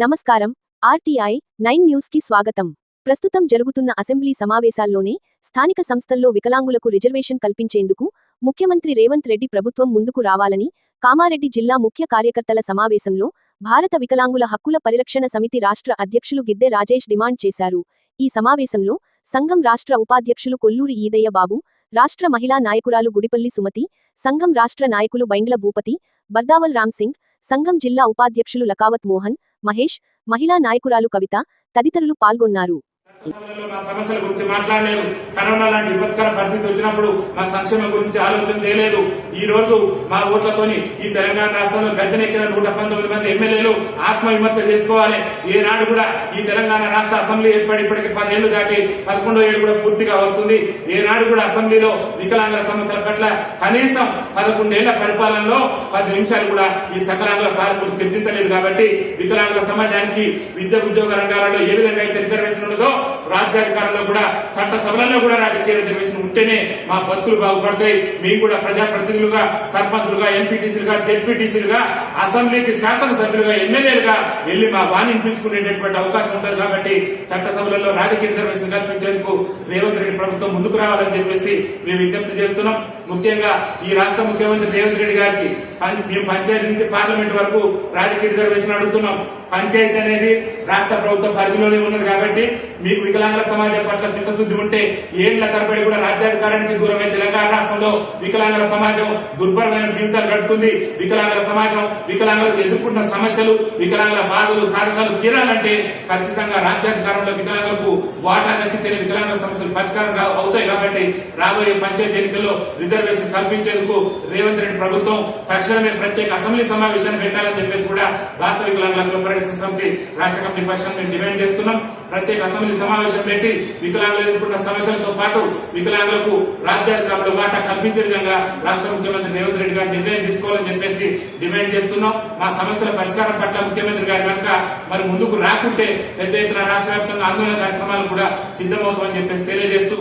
నమస్కారం. RTI nine న్యూస్కి స్వాగతం. ప్రస్తుతం జరుగుతున్న అసెంబ్లీ సమావేశాల్లోనే స్థానిక సంస్థల్లో వికలాంగులకు రిజర్వేషన్ కల్పించేందుకు ముఖ్యమంత్రి రేవంత్ రెడ్డి ప్రభుత్వం ముందుకు రావాలని కామారెడ్డి జిల్లా ముఖ్య కార్యకర్తల సమావేశంలో భారత వికలాంగుల హక్కుల పరిరక్షణ సమితి రాష్ట్ర అధ్యక్షులు గిద్దె రాజేష్ డిమాండ్ చేశారు. ఈ సమావేశంలో సంఘం రాష్ట్ర ఉపాధ్యక్షులు కొల్లూరి ఈదయ్య బాబు రాష్ట్ర మహిళా నాయకురాలు గుడిపల్లి సుమతి సంఘం రాష్ట్ర నాయకులు బైండ్ల భూపతి బర్దావల్ రామ్ సింగ్ సంఘం జిల్లా ఉపాధ్యక్షులు లకావత్ మోహన్ మహేష్ మహిళా నాయకురాలు కవిత తదితరులు పాల్గొన్నారు. నా సమస్యల గురించి మాట్లాడలేదు. కరోనా లాంటి విపత్కర పరిస్థితి వచ్చినప్పుడు మా సంక్షేమం గురించి ఆలోచన చేయలేదు. ఈ రోజు మా ఓట్లతోని ఈ తెలంగాణ రాష్ట్రంలో గద్దెనెక్కిన నూట పంతొమ్మిది మంది ఎమ్మెల్యేలు ఆత్మవిమర్శ చేసుకోవాలి. ఏనాడు కూడా ఈ తెలంగాణ రాష్ట్ర అసెంబ్లీ ఏర్పడి ఇప్పటికి పదేళ్ళు దాటి పదకొండో ఏడు కూడా పూర్తిగా వస్తుంది. ఏనాడు కూడా అసెంబ్లీలో వికలాంగుల సమస్యల పట్ల కనీసం పదకొండేళ్ళ పరిపాలనలో పది నిమిషాలు కూడా ఈ సకలాంగుల పాలకులు చర్చించలేదు కాబట్టి వికలాంగుల సమాజానికి విద్య ఉద్యోగ రంగాలలో ఏ విధంగా అయితే రిజర్వేషన్ ఉన్నదో రాజ్యాధికారంలో కూడా చట్ట సభలలో కూడా రాజకీయ రిజర్వేషన్ ఉంటేనే మా బతుకులు బాగుపడతాయి. మేము కూడా ప్రజాప్రతినిధులుగా సర్పంచులుగా ఎంపీటీసీలుగా జెడ్పీటీసీలుగా అసెంబ్లీకి శాసనసభ్యులుగా ఎమ్మెల్యేలుగా వెళ్ళి మా వాణి వినిపించుకునేటటువంటి అవకాశం ఉంటుంది కాబట్టి చట్టసభలలో రాజకీయ రిజర్వేషన్ కల్పించేందుకు రేవంత్ రెడ్డి ప్రభుత్వం ముందుకు రావాలని చెప్పేసి మేము విజ్ఞప్తి చేస్తున్నాం. ముఖ్యంగా ఈ రాష్ట్ర ముఖ్యమంత్రి రేవంత్ రెడ్డి గారికి మేము పంచాయతీ నుంచి పార్లమెంట్ వరకు రాజకీయ రిజర్వేషన్ అడుగుతున్నాం. పంచాయతీ అనేది రాష్ట్ర ప్రభుత్వ పరిధిలోనే ఉన్నది కాబట్టి మీకు వికలాంగుల సమాజం పట్ల చిత్తశుద్ధి ఉంటే ఏళ్ళ తరబడి కూడా రాజ్యాధికారానికి దూరమైన తెలంగాణ రాష్ట్రంలో వికలాంగుల సమాజం దుర్భరమైన జీవితాలు గడుపుతుంది. వికలాంగుల సమాజం వికలాంగులకు ఎదుర్కొంటున్న సమస్యలు వికలాంగుల బాధలు సాధకాలు తీరాలంటే ఖచ్చితంగా రాజ్యాధికారంలో వికలాంగులకు వాటా దక్కితేనే వికలాంగుల సమస్యలు పరిష్కారం అవుతాయి కాబట్టి రాబోయే పంచాయతీ ఎన్నికల్లో రిజర్వేషన్ కల్పించేందుకు రేవంత్ రెడ్డి ప్రభుత్వం తక్షణమే ప్రత్యేక అసెంబ్లీ సమావేశాన్ని పెట్టాలని చెప్పేసి కూడా భారత వికలాంగుల హక్కుల పరిరక్షణ సమితి రాష్ట్ర కమిటీ పక్షాన్ని మేము డిమాండ్ చేస్తున్నాం. ప్రత్యేక అసెంబ్లీ సమావేశం పెట్టి వికలాంగులు ఎదుర్కొన్న సమస్యలతో పాటు వికలాంగులకు రాజ్యాధికారంలో వాటా కల్పించే విధంగా రాష్ట్ర ముఖ్యమంత్రి రేవంత్ రెడ్డి గారు నిర్ణయం తీసుకోవాలని చెప్పేసి డిమాండ్ చేస్తున్నాం. మా సమస్యల పరిష్కారం పట్ల ముఖ్యమంత్రి గారు కనుక మరి ముందుకు రాకుంటే పెద్ద ఎత్తున రాష్ట్ర వ్యాప్తంగా ఆందోళన కార్యక్రమాలు కూడా సిద్ధమవుతామని చెప్పేసి తెలియజేస్తూ